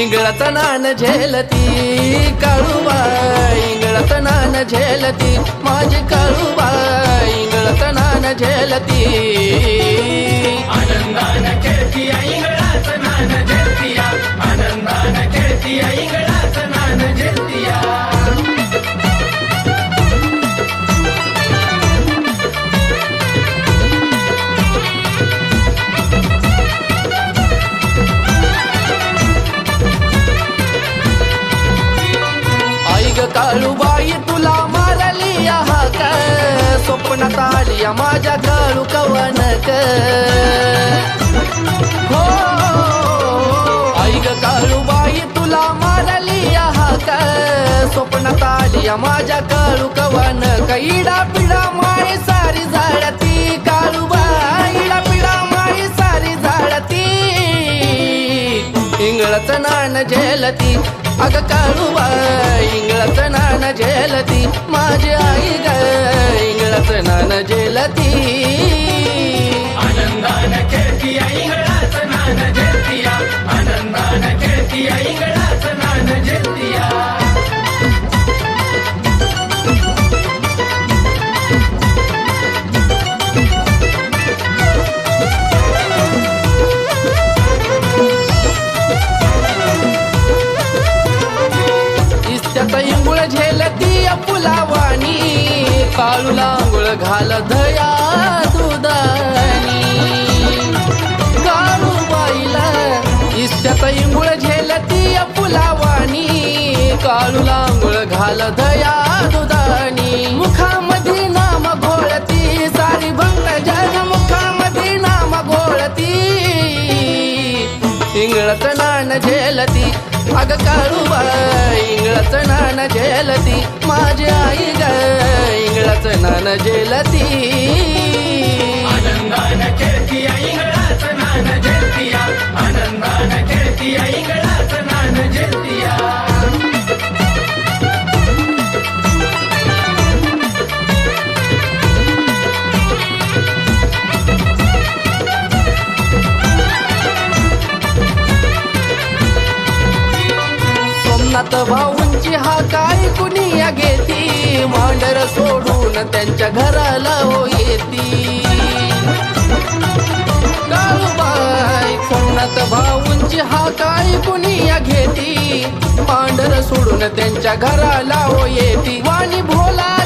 इंगळत नान झेलती काळूबा इंगळत नान झेलती माझी काळूबा इंगळत नान झेलती. काळूबाई तुला मारली आहात स्वप्नात आली माझ्या काळू कवनक. हो ऐक काळूबाई तुला मारली आहात स्वप्नात आली माझ्या काळू कवन कैडा पिडा माय सारी झाडती काळूबाईडा पिडा माय सारी झाडती. इंगळच नान झेलती. अग काळूबा इंगळत नाना झेलती. माझ्या इंगुळ झेलती फुलावानी काळूला आंघोळ घाल धया दुदानी काळू बाईला इस्त्यात इंगुळ झेलती फुलावानी काळूला आंघोळ घाल दया दुदानी मुखामध्ये नाम घोळती सारी भक्त जग मुखामध्ये नाम घोळती. इंगळत नान झेलती अग काळू बाई. नान झेलती आनंदानं खेळतीया इंगळाच नान झेलतीया आनंदानं खेळतीया इंगळाच नान झेलतीया सोमनाथ त्यांची हा काय कुणी घेती? मांडर सोडून त्यांच्या घराला हो येती. काळूबाई सोमनाथ भाऊंची हा काय कुणी घेती? पांढर सोडून त्यांच्या घराला हो येती. वाणी भोला